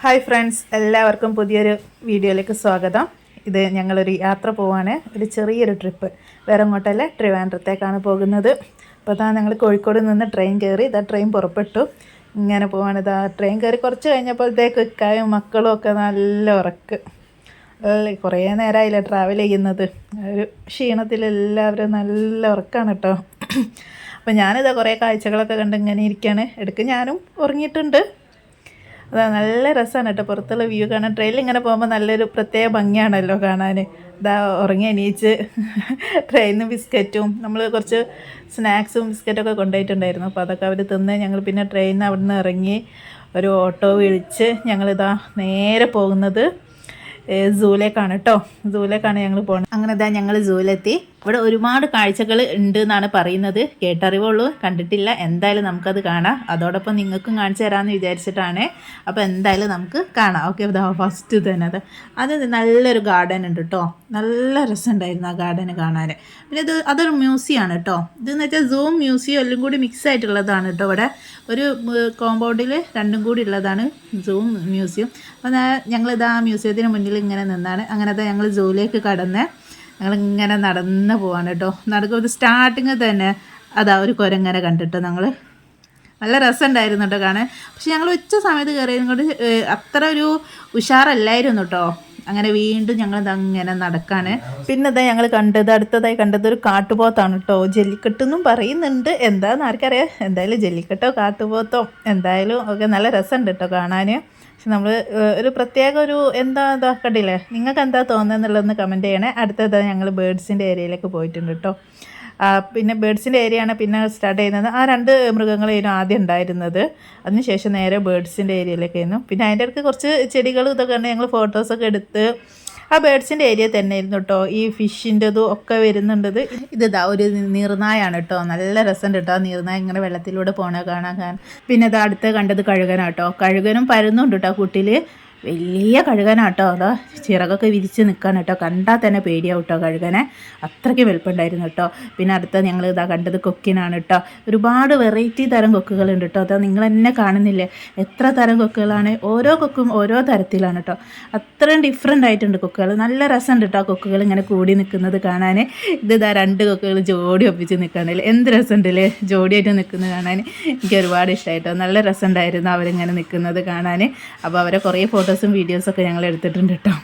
Hi friends എല്ലാവർക്കും പുതിയൊരു വീഡിയോയിലേക്ക് സ്വാഗതം. ഇത് ഞങ്ങളൊരു യാത്ര പോവാണ്. ഒരു ചെറിയൊരു ട്രിപ്പ്. വേറെ അങ്ങോട്ടല്ല ട്രിവാൻഡ്രത്തേക്കാണ് പോകുന്നത്. അപ്പോൾ അതാ ഞങ്ങൾ കോഴിക്കോട് നിന്ന് ട്രെയിൻ കയറി ഇതാ ട്രെയിൻ പുറപ്പെട്ടു. ഇങ്ങനെ പോവാണ്. ഇതാ ട്രെയിൻ കയറി കുറച്ച് കഴിഞ്ഞപ്പോഴത്തേക്ക് ഇക്കായും മക്കളും ഒക്കെ നല്ല ഉറക്ക്. കുറേ നേരമായില്ല ട്രാവൽ ചെയ്യുന്നത്. ഒരു ക്ഷീണത്തിൽ എല്ലാവരും നല്ല ഉറക്കാണ് കേട്ടോ. അപ്പോൾ ഞാനിതാ കുറേ കാഴ്ചകളൊക്കെ കണ്ട് ഇങ്ങനെ ഇരിക്കുകയാണ് ഇടയ്ക്ക് ഞാനും ഉറങ്ങിയിട്ടുണ്ട്. അതാ നല്ല രസമാണ് കേട്ടോ. പുറത്തുള്ള വ്യൂ കാണാൻ. ട്രെയിനിൽ ഇങ്ങനെ പോകുമ്പോൾ നല്ലൊരു പ്രത്യേക ഭംഗിയാണല്ലോ കാണാൻ ഇതാ ഉറങ്ങി എണീച്ച് ട്രെയിനിന് ബിസ്ക്കറ്റും നമ്മൾ കുറച്ച് സ്നാക്സും ബിസ്ക്കറ്റൊക്കെ കൊണ്ടുപോയിട്ടുണ്ടായിരുന്നു. അപ്പോൾ അതൊക്കെ അവർ തിന്ന് ഞങ്ങൾ പിന്നെ ട്രെയിനിന് അവിടെ നിന്ന് ഇറങ്ങി ഒരു ഓട്ടോ വിളിച്ച് ഞങ്ങളിതാ നേരെ പോകുന്നത് സൂലേക്കാണ് കേട്ടോ. സൂലേക്കാണ് ഞങ്ങൾ പോകുന്നത് അങ്ങനെ ഇതാ ഞങ്ങൾ സൂലെത്തി ഇവിടെ ഒരുപാട് കാഴ്ചകൾ ഉണ്ട് എന്നാണ് പറയുന്നത്. കേട്ടറിവുള്ളൂ കണ്ടിട്ടില്ല. എന്തായാലും നമുക്കത് കാണാം. അതോടൊപ്പം നിങ്ങൾക്കും കാണിച്ചു തരാമെന്ന് വിചാരിച്ചിട്ടാണ്. അപ്പോൾ എന്തായാലും നമുക്ക് കാണാം. ഓക്കെ ഫസ്റ്റ് തന്നെ. അത് അത് നല്ലൊരു ഗാർഡൻ ഉണ്ട് കേട്ടോ നല്ല രസമുണ്ടായിരുന്നു ആ ഗാർഡൻ കാണാൻ പിന്നെ ഇത് അതൊരു മ്യൂസിയം ആണ് കേട്ടോ ഇതെന്ന് വെച്ചാൽ സൂം മ്യൂസിയം എല്ലാം കൂടി മിക്സ് ആയിട്ടുള്ളതാണ് കേട്ടോ ഇവിടെ. ഒരു കോമ്പൗണ്ടിൽ രണ്ടും കൂടി ഉള്ളതാണ് സൂം മ്യൂസിയം അപ്പോൾ ഞങ്ങളിത് ആ മ്യൂസിയത്തിന് മുന്നിൽ ഇങ്ങനെ നിന്നാണ്. അങ്ങനെ ഞങ്ങൾ സൂവിലേക്ക് കടന്ന് ഞങ്ങളിങ്ങനെ നടന്ന് പോവാണ് കേട്ടോ. നടക്കുമ്പോൾ സ്റ്റാർട്ടിങ് തന്നെ അതാ ഒരു കുരങ്ങനെ കണ്ടിട്ട് ഞങ്ങൾ നല്ല രസമുണ്ടായിരുന്നു കേട്ടോ കാണാൻ. പക്ഷെ ഞങ്ങൾ ഉച്ച സമയത്ത് കയറിയതും കൊണ്ട് അത്ര ഒരു ഉഷാറല്ലായിരുന്നു കേട്ടോ. അങ്ങനെ വീണ്ടും ഞങ്ങൾ അങ്ങനെ നടക്കാണ്. പിന്നെ ഇതാ ഞങ്ങൾ കണ്ടത് അടുത്തതായി കണ്ടത് ഒരു കാട്ടുപോത്താണ് കേട്ടോ. ജല്ലിക്കെട്ടെന്നും പറയുന്നുണ്ട്. എന്താണെന്ന് ആർക്കറിയാം. എന്തായാലും ജല്ലിക്കെട്ടോ കാട്ടുപോത്തോ എന്തായാലും ഒക്കെ നല്ല രസമുണ്ട് കേട്ടോ കാണാൻ പക്ഷെ നമ്മൾ ഒരു പ്രത്യേക ഒരു എന്താ ഇതാ കണ്ടില്ലേ? നിങ്ങൾക്ക് എന്താ തോന്നുന്നുള്ളതെന്ന് കമന്റ് ചെയ്യണേ. അടുത്തത് ഞങ്ങൾ ബേഡ്സിന്റെ ഏരിയയിലേക്ക് പോയിട്ടുണ്ട് കേട്ടോ പിന്നെ ബേഡ്സിന്റെ ഏരിയയാണ് പിന്നെ സ്റ്റാർട്ട് ചെയ്യുന്നത്. ആ രണ്ട് മൃഗങ്ങളായിരുന്നു ആദ്യം ഉണ്ടായിരുന്നത്. അതിനുശേഷം നേരെ ബേഡ്സിന്റെ ഏരിയയിലേക്ക് ആയിരുന്നു. പിന്നെ അതിന്റെ ഇടയ്ക്ക് കുറച്ച് ചെടികൾ ഇതൊക്കെ ഉണ്ട് ഞങ്ങൾ ഫോട്ടോസൊക്കെ എടുത്ത് ആ ബേഡ്സിന്റെ ഏരിയ തന്നെ ആയിരുന്നു കേട്ടോ ഈ ഫിഷിന്റെതും ഒക്കെ വരുന്നുണ്ടത്. ഇത് ഒരു നീർനായാണ് കേട്ടോ നല്ല രസമുണ്ട് കേട്ടോ നീർനായ ഇങ്ങനെ വെള്ളത്തിലൂടെ പോണ കാണാൻ. പിന്നെ അത് അടുത്ത് കണ്ടത് കഴുകനാട്ടോ കഴുകനും പരുന്നുണ്ട് കേട്ടോ കൂട്ടിൽ വലിയ കഴുകനാട്ടോ അതോ ചിറകൊക്കെ വിരിച്ച് നിൽക്കാൻ കേട്ടോ കണ്ടാൽ തന്നെ പേടിയാവും കേട്ടോ കഴുകനെ. അത്രയ്ക്ക് വലുപ്പുണ്ടായിരുന്നു കേട്ടോ. പിന്നെ അടുത്ത ഞങ്ങൾ ഇതാ കണ്ടത് കൊക്കിനാണ് കേട്ടോ. ഒരുപാട് വെറൈറ്റി തരം കൊക്കുകളുണ്ട് കേട്ടോ. അതോ നിങ്ങൾ എന്നെ കാണുന്നില്ലേ? എത്ര തരം കൊക്കുകളാണ്? ഓരോ കൊക്കും ഓരോ തരത്തിലാണ് കേട്ടോ. അത്രയും ഡിഫറെന്റ് ആയിട്ടുണ്ട് കൊക്കുകൾ നല്ല രസമുണ്ട് കേട്ടോ കൊക്കുകൾ ഇങ്ങനെ കൂടി നിൽക്കുന്നത് കാണാൻ ഇത് ഇതാ രണ്ട് കൊക്കുകൾ ജോഡി ഒപ്പിച്ച് നിൽക്കണല്ലേ എന്ത് രസമുണ്ടല്ലേ ജോഡിയായിട്ട് നിൽക്കുന്നത് കാണാൻ എനിക്ക് ഒരുപാട് ഇഷ്ടമായിട്ടോ നല്ല രസമുണ്ടായിരുന്നു അവരിങ്ങനെ നിൽക്കുന്നത് കാണാൻ അപ്പോൾ അവരെ കുറേ ഫോട്ടോസും വീഡിയോസൊക്കെ ഞങ്ങൾ എടുത്തിട്ടുണ്ട് കേട്ടോ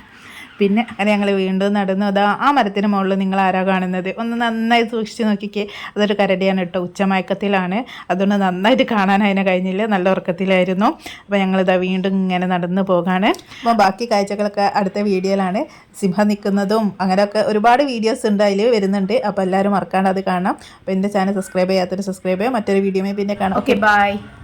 പിന്നെ അങ്ങനെ ഞങ്ങൾ വീണ്ടും നടന്നു. അതാ ആ മരത്തിന് മുകളിൽ നിങ്ങൾ ആരാ കാണുന്നത്? ഒന്ന് നന്നായി സൂക്ഷിച്ച് നോക്കിക്കേ. അതൊരു കരടിയാണ് കേട്ടോ ഉച്ചമയക്കത്തിലാണ്. അതുകൊണ്ട് നന്നായിട്ട് കാണാൻ അതിനെ കഴിഞ്ഞില്ല. നല്ല ഉറക്കത്തിലായിരുന്നു. അപ്പോൾ ഞങ്ങളിതാ വീണ്ടും ഇങ്ങനെ നടന്നു പോകാണ്. അപ്പോൾ ബാക്കി കാഴ്ചകളൊക്കെ അടുത്ത വീഡിയോയിലാണ്. സിംഹം നിൽക്കുന്നതും അങ്ങനെയൊക്കെ ഒരുപാട് വീഡിയോസ് ഉണ്ട് അതിൽ വരുന്നുണ്ട്. അപ്പോൾ എല്ലാവരും മറക്കാണ്ട് അത് കാണാം. അപ്പോൾ എന്റെ ചാനൽ സബ്സ്ക്രൈബ് ചെയ്യാത്തൊരു സബ്സ്ക്രൈബ് ചെയ്യാം മറ്റൊരു വീഡിയോയിൽ പിന്നെ കാണാം. Okay bye